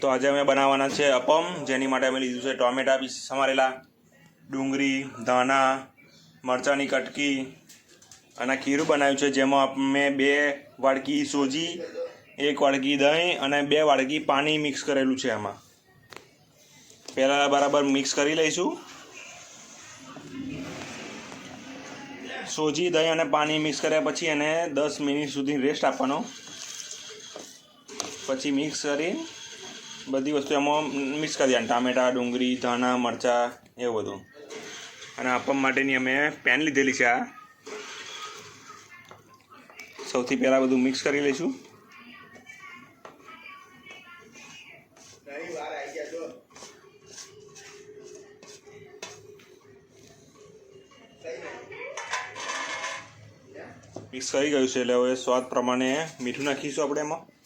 તો આજે અમે બનાવવાના છે અપમ. જેની માટે અમે લીધું છે ટોમેટા પીસ સમારેલા, ડુંગળી, ધાણા, મરચાંની કટકી અને ખીરું બનાવ્યું છે. જેમાં અમે બે વાડકી સોજી, એક વાડકી દહીં અને બે વાડકી પાણી મિક્સ કરેલું છે એમાં પહેલાં બરાબર મિક્સ કરી લઈશું. સોજી, દહીં અને પાણી મિક્સ કર્યા પછી એને દસ મિનિટ સુધી રેસ્ટ આપવાનો. પછી મિક્સ કરી બધી વસ્તુ એમાં મિક્સ કરી દેવાની. ટામેટાં, ડુંગળી, ધાણા, મરચાં, એવું બધું. અને આપમ માટેની અમે પેન લીધેલી છે આ. સૌથી પહેલાં બધું મિક્સ કરી લઈશું. મિક્સ કરી ગયું છે. એટલે હવે સ્વાદ પ્રમાણે મીઠું નાખીશું આપણે એમાં.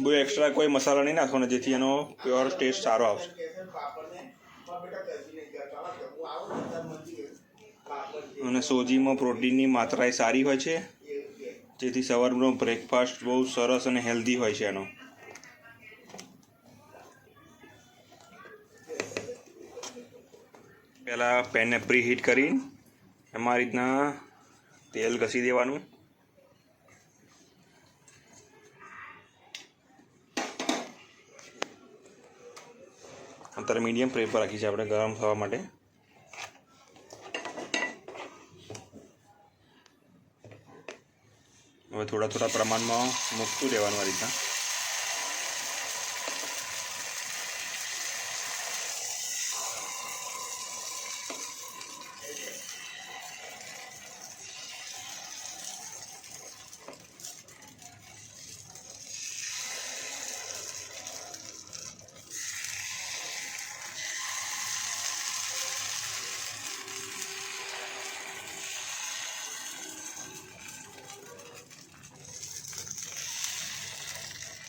બહુ એક્સ્ટ્રા કોઈ મસાલા નહીં નાખવાનો, જેથી એનો પ્યોર ટેસ્ટ સારો આવશે. અને સોજીમાં પ્રોટીનની માત્રા એ સારી હોય છે, જેથી સવારનો બ્રેકફાસ્ટ બહુ સરસ અને હેલ્ધી હોય છે એનો. પહેલાં પેનને પ્રી હીટ કરી એમાં રીતના તેલ ઘસી દેવાનું. અત્યારે મીડિયમ ફ્લેમ પર રાખી છે આપણે ગરમ થવા માટે. હવે થોડા થોડા પ્રમાણમાં મૂકતું રહેવાનું આ રીતના.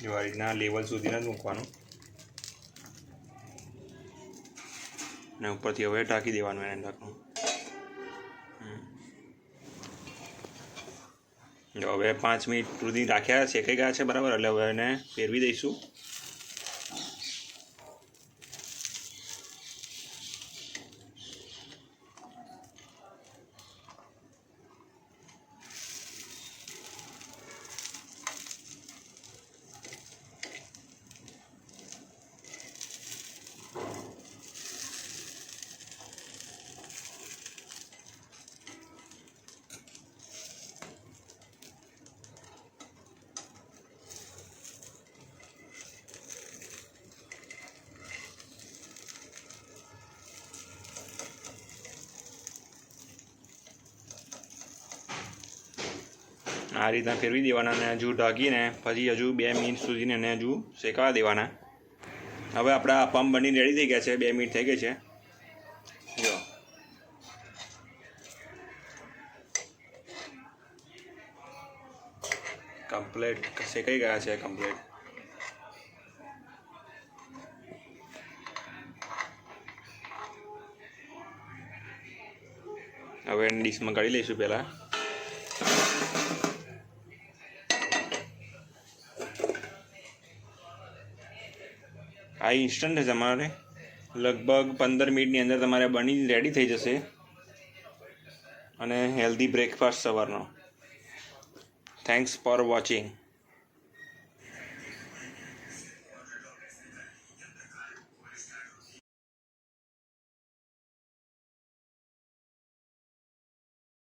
જો રીતના લેવલ સુધીના જ મૂકવાનું. અને ઉપરથી હવે ઢાંકી દેવાનું એને ઢાંકણું. હવે પાંચ મિનિટ સુધી રાખ્યા શેકાઈ ગયા છે બરાબર, એટલે હવે એને ફેરવી દઈશું. આ રીતના ફેરવી દેવાના અને હજુ ઢાંકીને પછી હજુ બે મિનિટ સુધીને એને હજુ શેકાવા દેવાના. હવે આપણા અપમ બની રેડી થઈ ગયા છે. બે મિનિટ થઈ ગઈ છે. જો. કમ્પ્લેટ શેકાઈ ગયા છે કમ્પ્લેટ હવે ડીશમાં કાઢી લઈશું પહેલાં. આ ઇન્સ્ટન્ટ છે તમારે. લગભગ પંદર મિનિટની અંદર તમારે બની રેડી થઈ જશે. અને હેલ્ધી બ્રેકફાસ્ટ સવારનો. Thanks for watching